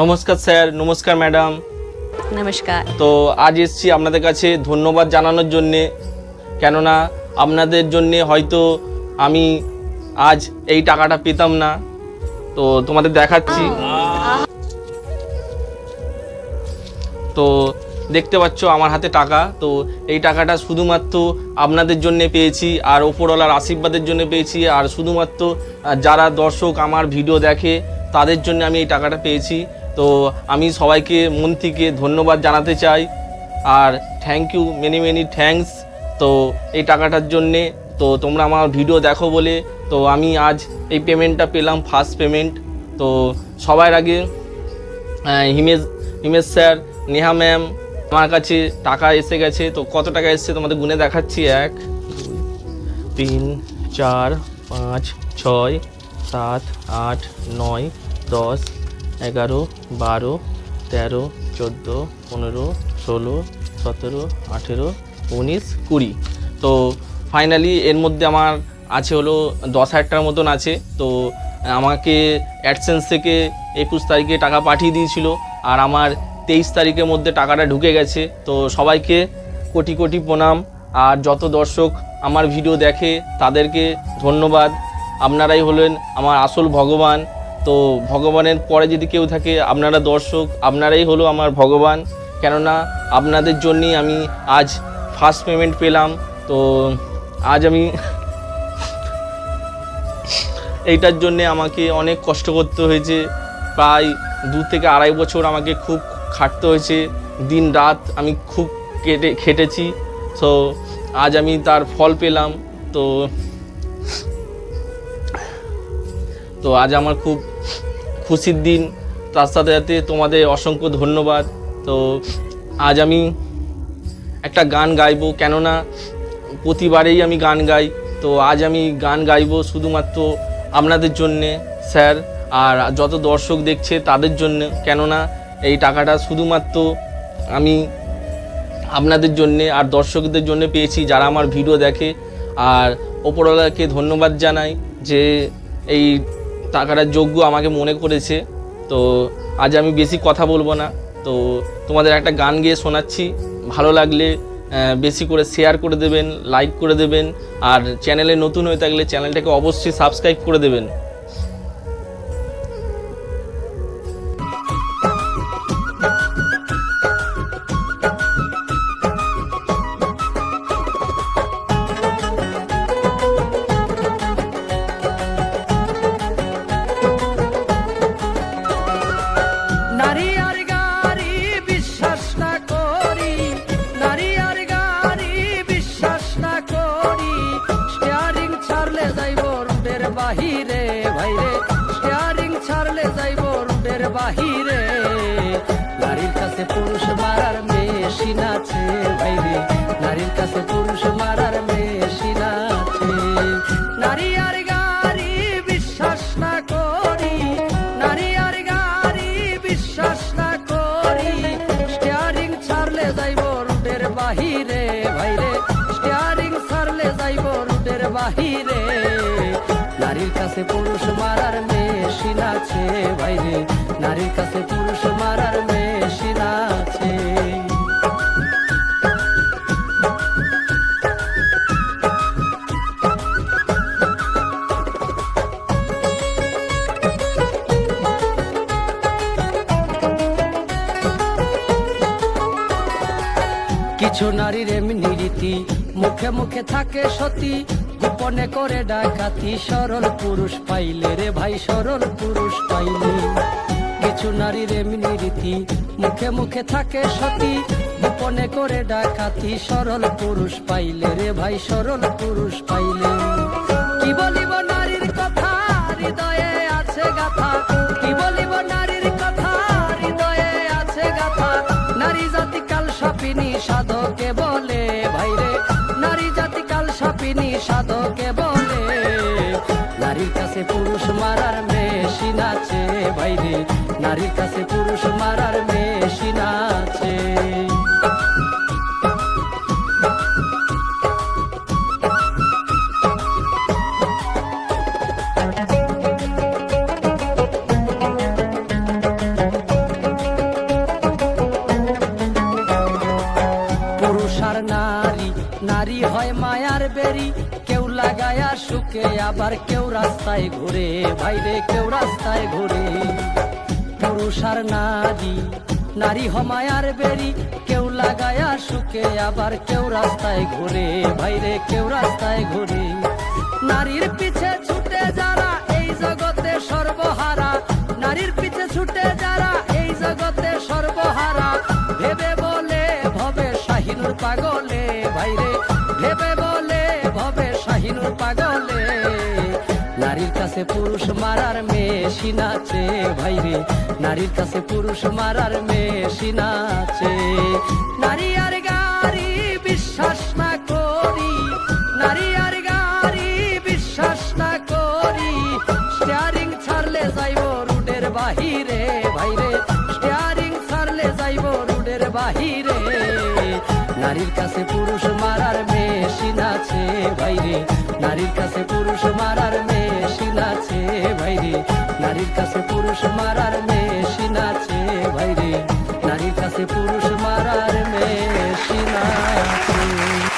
নমস্কার স্যার নমস্কার ম্যাডাম। নমস্কার। তো আজ এসছি আপনাদের কাছে ধন্যবাদ জানানোর জন্যে। কেননা আপনাদের জন্যে হয়তো আমি আজ এই টাকাটা পেতাম না। তো তোমাদের দেখাচ্ছি। তো দেখতে পাচ্ছ আমার হাতে টাকা। তো এই টাকাটা শুধুমাত্র আপনাদের জন্য পেয়েছি আর ওপরওয়ালার আশীর্বাদের জন্য পেয়েছি আর শুধুমাত্র যারা দর্শক আমার ভিডিও দেখে তাদের জন্য আমি এই টাকাটা পেয়েছি। তো আমি সবাইকে মন থেকে ধন্যবাদ জানাতে চাই। আর thank you many many thanks তো এই টাকাটার জন্যে, তো তোমরা আমার ভিডিও দেখো বলে, তো আমি আজ এই পেমেন্টটা পেলাম ফার্স্ট পেমেন্ট তো সবার আগে হিমেশ হিমেশ স্যার, নেহা ম্যাম আমার কাছে টাকা এসে গেছে। তো কত টাকা এসেছে তোমাদের গুনে দেখাচ্ছি? এক, তিন, চার, পাঁচ, ছয়, সাত, আট, নয়, দশ এগারো, বারো, তেরো, চোদ্দ, পনেরো, ষোলো, সতেরো, আঠেরো, উনিশ, কুড়ি। তো ফাইনালি এর মধ্যে আমার আছে হলো দশ হাজারটার মতন আছে। তো আমাকে অ্যাডসেন্স থেকে একুশ তারিখে টাকা পাঠিয়ে দিয়েছিল আর আমার তেইশ তারিখের মধ্যে টাকাটা ঢুকে গেছে। তো সবাইকে কোটি কোটি প্রণাম। আর যত দর্শক আমার ভিডিও দেখে তাদেরকে ধন্যবাদ। আপনারাই হলেন আমার আসল ভগবান। তো ভগবানের পরে যদি কেউ থাকে, আপনারা দর্শক, আপনারাই হলো আমার ভগবান। কেননা আপনাদের জন্যই আমি আজ ফার্স্ট পেমেন্ট পেলাম। তো আজ আমি এইটার জন্যে আমাকে অনেক কষ্ট করতে হয়েছে। প্রায় দু থেকে আড়াই বছর আমাকে খুব খাটতে হয়েছে। দিন রাত আমি খুব কেটে, খেটেছি। সো আজ আমি তার ফল পেলাম। তো তো আজ আমার খুব খুশির দিন, তার সাথে সাথে তোমাদের অসংখ্য ধন্যবাদ। তো আজ আমি একটা গান গাইবো, কেননা প্রতিবারেই আমি গান গাই। তো আজ আমি গান গাইবো শুধুমাত্র আপনাদের জন্যে, স্যার, আর যত দর্শক দেখছে তাদের জন্য। কেননা এই টাকাটা শুধুমাত্র আমি আপনাদের জন্যে আর দর্শকদের জন্য পেয়েছি, যারা আমার ভিডিও দেখে। আর ওপরওয়ালাকে ধন্যবাদ জানাই যে এই টাকাটার যোগ্য আমাকে মনে করেছে। তো আজ আমি বেশি কথা বলব না। তো তোমাদের একটা গান গেয়ে শোনাচ্ছি। ভালো লাগলে বেশি করে শেয়ার করে দেবেন লাইক করে দেবেন। আর চ্যানেলে নতুন হয়ে থাকলে চ্যানেলটাকে অবশ্যই সাবস্ক্রাইব করে দেবেন। বাহিরে, নারীর কাছে পুরুষ মারার মেশিন আছে, ভাইরে। নারীর কাছে পুরুষ মারার মেশিন আছে। নারী আর গাড়ি বিশ্বাস না করি, নারী আর গাড়ি বিশ্বাস না করি। স্টিয়ারিং ছাড়লে যাইব রুটের বাহিরে, ভাইরে। স্টিয়ারিং ছাড়লে যাইব রুটের বাহিরে। নারীর কাছে পুরুষ মারার মেশিন আছে। ভাইরে, নারীর কাছে পুরুষ মারার মেশিন আছে। কিছু নারীর এমনি রীতি, মুখে মুখে থাকে সতী গোপনে করে ডাকাতি, সরল পুরুষ পাইলে রে ভাই, সরল পুরুষ পাইলে। কিছু নারীর এমনি রীতি, মুখে মুখে থাকে সতী। গোপনে করে ডাকাতি, সরল পুরুষ পাইলে রে ভাই, সরল পুরুষ পাইলে। কি বলিব নারীর কথা? হৃদয়ে কাছে পুরুষ মারার মেশিন আছে বাইরে। নারীর কাছে পুরুষ মারার মেশিন আছে। পুরুষ আর নারী নারী হয় মায়ার বেরি, কেউ লাগায়া সুখে, আবার কেউ রাস্তায় ঘুরে, বাইরে কেউ রাস্তায় ঘুরে। পুরুষ আর নারী নারী হমায়ার বেরি, কেউ লাগায়া সুখে, আবার কেউ রাস্তায় ঘুরে, বাইরে কেউ রাস্তায় ঘুরে। নারীর পিছে পাগলে। নারীর কাছে পুরুষ মারার মেশিন আছে, ভাইরে। নারীর কাছে পুরুষ মারার মেশিন আছে। নারী আর গাড়ি বিশ্বাস না করি, নারী আর গাড়ি বিশ্বাস না করি। স্টিয়ারিং ছাড়লে যাইব রুডের বাহিরে, ভাইরে। স্টিয়ারিং ছাড়লে যাইব রুডের বাহিরে। নারীর কাছে পুরুষ মারার মেশিন আছে বাইরে নারীর কাছে পুরুষ মারার মেশিন আছে বাইরে নারীর কাছে পুরুষ মারার মেশিন আছে বাইরে নারীর কাছে পুরুষ মারার মেশিন আছে।